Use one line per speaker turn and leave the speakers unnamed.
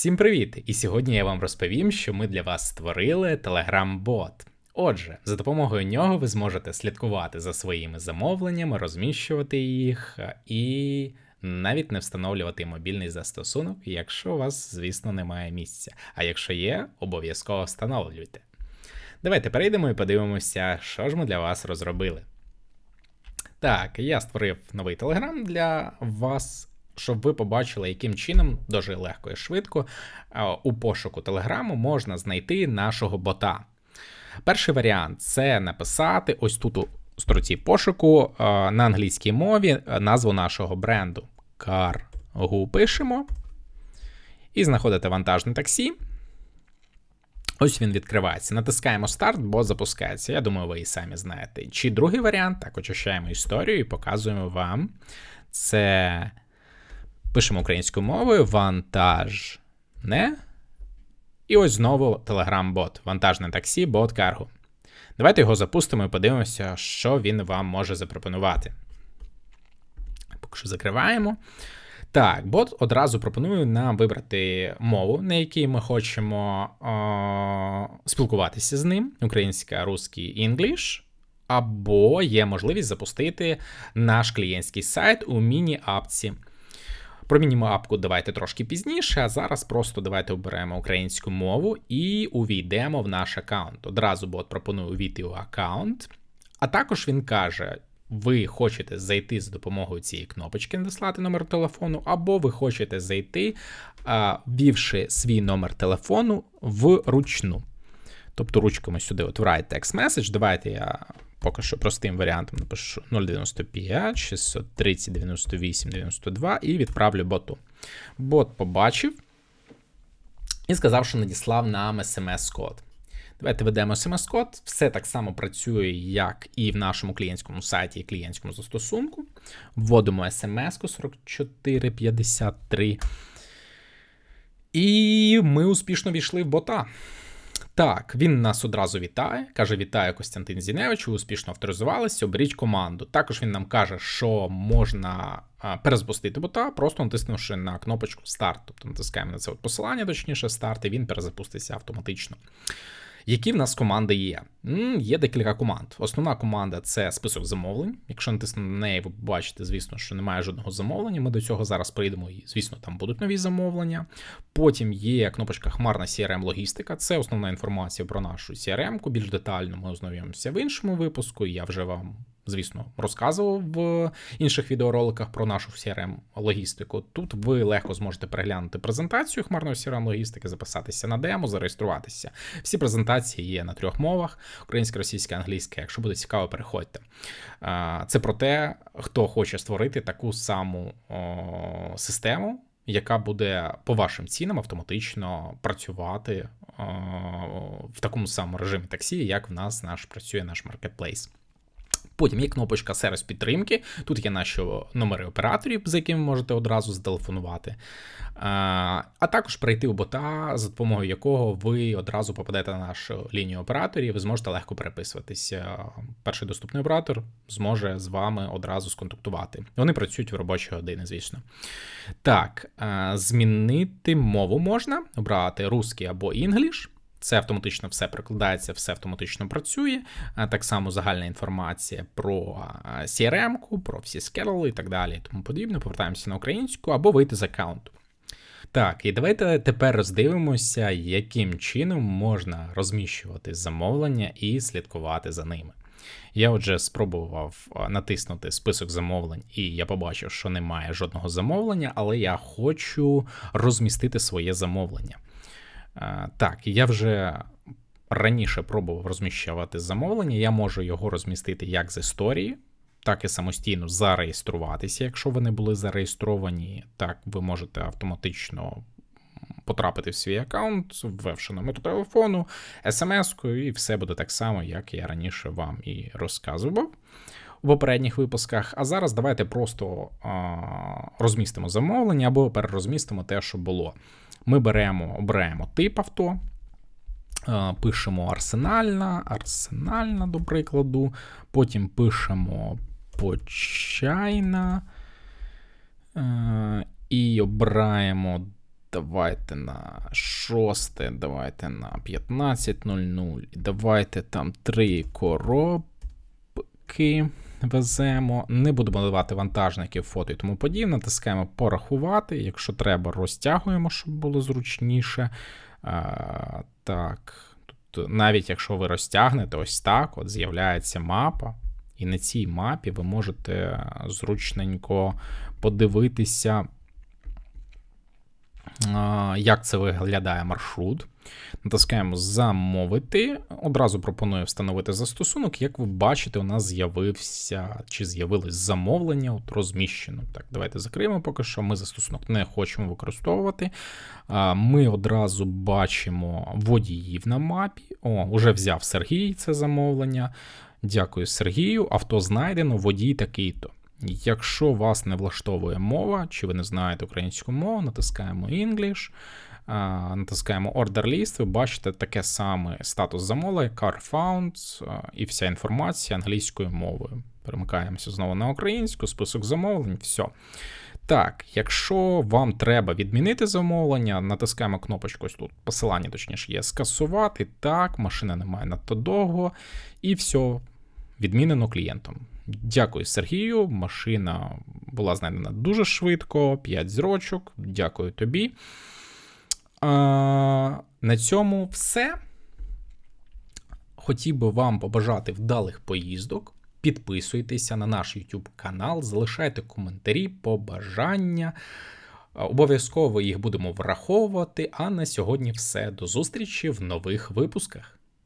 Всім привіт! І сьогодні я вам розповім, що ми для вас створили Telegram-бот. Отже, за допомогою нього ви зможете слідкувати за своїми замовленнями, розміщувати їх і навіть не встановлювати мобільний застосунок, якщо у вас, звісно, немає місця. А якщо є, обов'язково встановлюйте. Давайте перейдемо і подивимося, що ж ми для вас розробили. Так, я створив новий Telegram для вас щоб ви побачили, яким чином дуже легко і швидко у пошуку Телеграму можна знайти нашого бота. Перший варіант це написати ось тут у строці пошуку на англійській мові назву нашого бренду. Cargo пишемо. І знаходите вантажне таксі. Ось він відкривається. Натискаємо старт, бо запускається. Я думаю, ви і самі знаєте. Чи другий варіант, так очищаємо історію і показуємо вам. Це Пишемо українською мовою вантаж не. І ось знову Telegram-бот, вантажне таксі, бот Cargo. Давайте його запустимо і подивимося, що він вам може запропонувати. Поки що закриваємо. Так, бот одразу пропонує нам вибрати мову, на якій ми хочемо о, спілкуватися з ним: українська, русський, English. Або є можливість запустити наш клієнтський сайт у міні-апці. Про мініму-апку давайте трошки пізніше, а зараз просто давайте оберемо українську мову і увійдемо в наш аккаунт. Одразу бот пропонує увійти у аккаунт. А також він каже: ви хочете зайти з допомогою цієї кнопочки, надіслати номер телефону, або ви хочете зайти, ввівши свій номер телефону вручну. Тобто ручками сюди от write text message. Давайте я поки що простим варіантом напишу 095 630 98 92 і відправлю боту. Бот побачив і сказав, що надіслав нам смс-код. Давайте ведемо смс-код. Все так само працює, як і в нашому клієнтському сайті і клієнтському застосунку. Вводимо смс-ку 4453. І ми успішно війшли в бота. Так, він нас одразу вітає. Каже: Вітаю Костянтин Зіневич, ви успішно авторизувалися, оберіть команду. Також він нам каже, що можна перезапустити бота, просто натиснувши на кнопочку старт. Тобто натискаємо на це от посилання, точніше, старт, і він перезапуститься автоматично. Які в нас команди є? Є декілька команд. Основна команда це список замовлень. Якщо натиснути на неї, ви бачите, звісно, що немає жодного замовлення. Ми до цього зараз прийдемо, і, звісно, там будуть нові замовлення. Потім є кнопочка Хмарна crm логістика це основна інформація про нашу CRM-ку. Більш детально ми ознайомимося в іншому випуску. Я вже вам звісно, розказував в інших відеороликах про нашу crm логістику. Тут ви легко зможете переглянути презентацію хмарної crm логістики, записатися на демо, зареєструватися. Всі презентації є на трьох мовах: українська, російська, англійська. Якщо буде цікаво, переходьте. Це про те, хто хоче створити таку саму систему. Яка буде по вашим цінам автоматично працювати в такому самому режимі таксі, як в нас наш працює наш маркетплейс. Потім є кнопочка сервіс підтримки. Тут є наші номери операторів, за якими можете одразу зателефонувати. А також прийти у бота, за допомогою якого ви одразу попадете на нашу лінію операторів, ви зможете легко переписуватися. Перший доступний оператор зможе з вами одразу сконтактувати. Вони працюють в робочі години, звісно. Так, змінити мову можна, обрати русський або English. Це автоматично все прикладається, все автоматично працює. Так само загальна інформація про CRM, про всі скерли і так далі. і Тому подібне. Повертаємося на українську або вийти з аккаунту. Так, і давайте тепер роздивимося, яким чином можна розміщувати замовлення і слідкувати за ними. Я отже спробував натиснути список замовлень, і я побачив, що немає жодного замовлення, але я хочу розмістити своє замовлення. Так, я вже раніше пробував розміщувати замовлення, я можу його розмістити як з історії, так і самостійно зареєструватися. Якщо ви не були зареєстровані, так ви можете автоматично потрапити в свій аккаунт, ввевши номер телефону, смс-кою, і все буде так само, як я раніше вам і розказував. У попередніх випусках, а зараз давайте просто а, розмістимо замовлення або перерозмістимо те, що було. Ми беремо, обираємо тип авто, е, пишемо арсенальна, арсенальна, до прикладу, потім пишемо почайна е, і обираємо давайте на 6, давайте на 15.00. Давайте там три коробки веземо. Не будемо давати вантажників, фото і тому подібне. Натискаємо порахувати. Якщо треба, розтягуємо, щоб було зручніше. А, так. Тут навіть якщо ви розтягнете ось так, от з'являється мапа. І на цій мапі ви можете зручненько подивитися, як це виглядає маршрут. Натискаємо замовити. Одразу пропоную встановити застосунок. Як ви бачите, у нас з'явився чи з'явилось замовлення, от розміщено. Так, давайте закриємо поки що. Ми застосунок не хочемо використовувати. Ми одразу бачимо водіїв на мапі. О, уже взяв Сергій це замовлення. Дякую Сергію. Авто знайдено, водій такий-то. Якщо вас не влаштовує мова, чи ви не знаєте українську мову, натискаємо English, натискаємо Order List, ви бачите таке саме статус замовлення, Car Found і вся інформація англійською мовою. Перемикаємося знову на українську, список замовлень, все. Так, якщо вам треба відмінити замовлення, натискаємо кнопочку ось тут, посилання, точніше, є скасувати. Так, машина немає надто довго, і все, відмінено клієнтом. Дякую Сергію. Машина була знайдена дуже швидко, 5 зрочок. Дякую тобі. На цьому все. Хотів би вам побажати вдалих поїздок. Підписуйтеся на наш YouTube канал, залишайте коментарі, побажання. Обов'язково їх будемо враховувати. А на сьогодні все. До зустрічі в нових випусках.